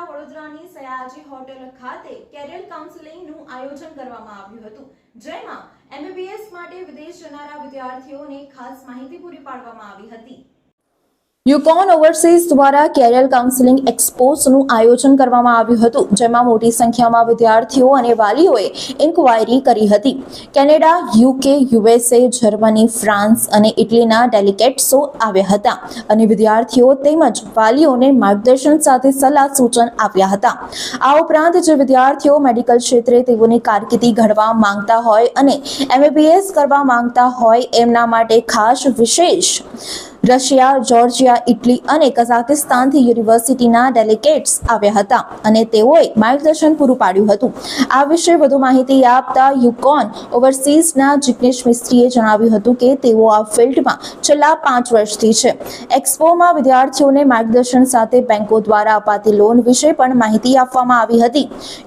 દ્વારા વડોદરાની સયાજી હોટેલ ખાતે કેરિયર કાઉન્સેલિંગનું આયોજન કરવામાં આવ્યું હતું. જેમાં એમબીબીએસ માટે વિદેશ જનારા વિદ્યાર્થીઓને ખાસ માહિતી પૂરી પાડવામાં આવી હતી. યુકોન ઓવરસીઝ દ્વારા કેરિયર કાઉન્સિલિંગ એક્સપોઝનું આયોજન કરવામાં આવ્યું હતું, જેમાં મોટી સંખ્યામાં વિદ્યાર્થીઓ અને વાલીઓએ ઇન્કવાયરી કરી હતી. Canada, UK, USA, Germany, France અને ઇટલીના ડેલિગેટ્સો આવ્યા હતા અને વિદ્યાર્થીઓ તેમજ વાલીઓને માર્ગદર્શન સાથે સલાહ સૂચન આપ્યા હતા. આ ઉપરાંત જે વિદ્યાર્થીઓ મેડિકલ ક્ષેત્રે તેઓની કારકિર્દી ઘડવા માંગતા હોય અને એમબીબીએસ કરવા માંગતા હોય, એમના માટે ખાસ વિશેષ રશિયા જોર્જિયા ઇટલી અને કઝાકિસ્તાનથી યુનિવર્સિટીના ડેલિગેટ્સ આવ્યા હતા અને તેઓએ માર્ગદર્શન પૂરું પાડ્યું હતું. આ વિશે વધુ માહિતી આપતા યુકોન ઓવરસીઝના જિગ્નેશ મિસ્ત્રીએ જણાવ્યું હતું કે તેઓ આ ફિલ્ડમાં છેલ્લા પાંચ વર્ષથી છે. એક્સપોમાં વિદ્યાર્થીઓને માર્ગદર્શન સાથે બેંકો દ્વારા અપાતી લોન વિશે પણ માહિતી આપવામાં આવી હતી.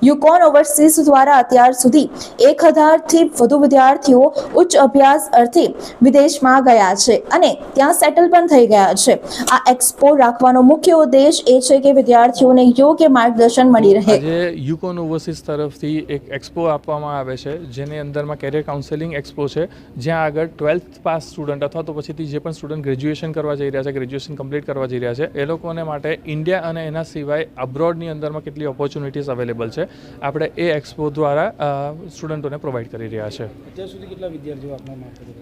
યુકોન ઓવરસીઝ દ્વારા અત્યાર સુધી એક હજારથી વધુ વિદ્યાર્થીઓ ઉચ્ચ અભ્યાસ અર્થે વિદેશમાં ગયા છે અને ત્યાં સેટલ પણ થઈ ગયા છે. આ એક્સપો રાખવાનો મુખ્ય ઉદ્દેશ એ છે કે વિદ્યાર્થીઓને યોગ્ય માર્ગદર્શન મળી રહે. આજે યુકોન ઓવરસીઝ તરફથી એક એક્સપો આપવામાં આવે છે જેની અંદરમાં કેરિયર કાઉન્સેલિંગ એક્સપો છે જ્યાં આગળ ટ્વેલ્થ પાસ સ્ટુડન્ટ અથવા તો પછીથી જે પણ સ્ટુડન્ટ ગ્રેજ્યુએશન કરવા જઈ રહ્યા છે ગ્રેજ્યુએશન કમ્પ્લીટ કરવા જઈ રહ્યા છે એ લોકોને માટે ઇન્ડિયા અને એના સિવાય અબ્રોડની અંદરમાં કેટલી ઓપોર્ચ્યુનિટીઝ અવેલેબલ છે આપણે એ એક્સપો દ્વારા સ્ટુડન્ટોને પ્રોવાઈડ કરી રહ્યા છે. અત્યાર સુધી કેટલા વિદ્યાર્થીઓ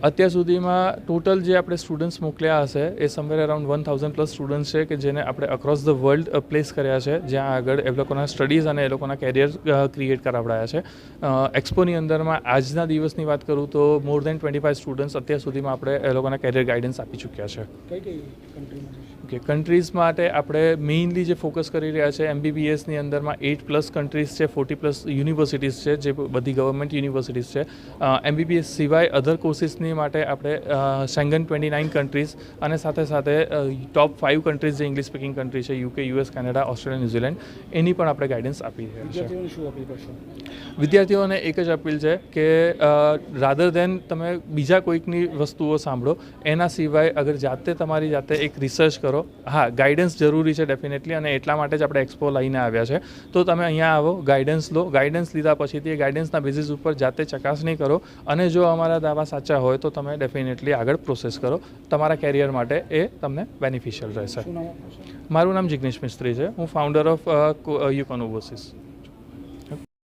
અત્યાર સુધીમાં ટોટલ જે આપણે સ્ટુડન્ટ્સ મોકલ્યા હશે એ somewhere around one thousand plus students છે કે જેને આપણે અક્રોસ ધ વર્લ્ડ પ્લેસ કર્યા છે જ્યાં આગળ એ લોકોના સ્ટડીઝ અને એ લોકોના કેરિયર ક્રિએટ કરાવડાયા છે. એક્સપોની અંદરમાં આજના દિવસની વાત કરું તો more than twenty five students અત્યાર સુધીમાં આપણે એ લોકોના કેરિયર ગાઈડન્સ આપી ચૂક્યા છે. કઈ કઈ કન્ટ્રીમાં છે? ઓકે કન્ટ્રીઝ માટે આપણે મેઇનલી જે ફોકસ કરી રહ્યા છે એમબીબીએસની અંદરમાં એઇટ પ્લસ કન્ટ્રીઝ છે ફોર્ટી પ્લસ યુનિવર્સિટીઝ છે જે બધી ગવર્મેન્ટ યુનિવર્સિટીઝ છે. એમબીબીએસ સિવાય અધર કોર્સિસની માટે આપણે સેંગન ટ્વેન્ટી નાઇન કન્ટ્રીઝ અને સાથે સાથે ટોપ ફાઇવ કન્ટ્રીઝ જે ઇંગ્લિશ સ્પીકિંગ કન્ટ્રી છે UK US Canada Australia New Zealand એની પણ આપણે ગાઈડન્સ આપી રહ્યા છે વિદ્યાર્થીઓને એક જ અપીલ છે કે રાધર દેન તમે બીજા કોઈકની વસ્તુઓ સાંભળો એના સિવાય અગર જાતે તમારી જાતે એક રિસર્ચ કરો હા ગાઈડન્સ જરૂરી છે ડેફિનેટલી અને એટલા માટે જ આપણે એક્સપો લઈને આવ્યા છે. તો તમે અહીંયા આવો ગાઈડન્સ લો ગાઈડન્સ લીધા પછીથી એ ગાઈડન્સના બેઝિસ ઉપર જાતે ચકાસણી કરો અને જો અમારા દાવા સાચા હોય તો તમે ડેફિનેટલી આગળ પ્રોસેસ કરો. તમારા કેરિયર માટે એ તમને બેનિફિશિયલ રહેશે. મારું નામ જિગ્નેશ મિસ્ત્રી છે. હું ફાઉન્ડર ઓફ યુકોન ઓવરસીઝ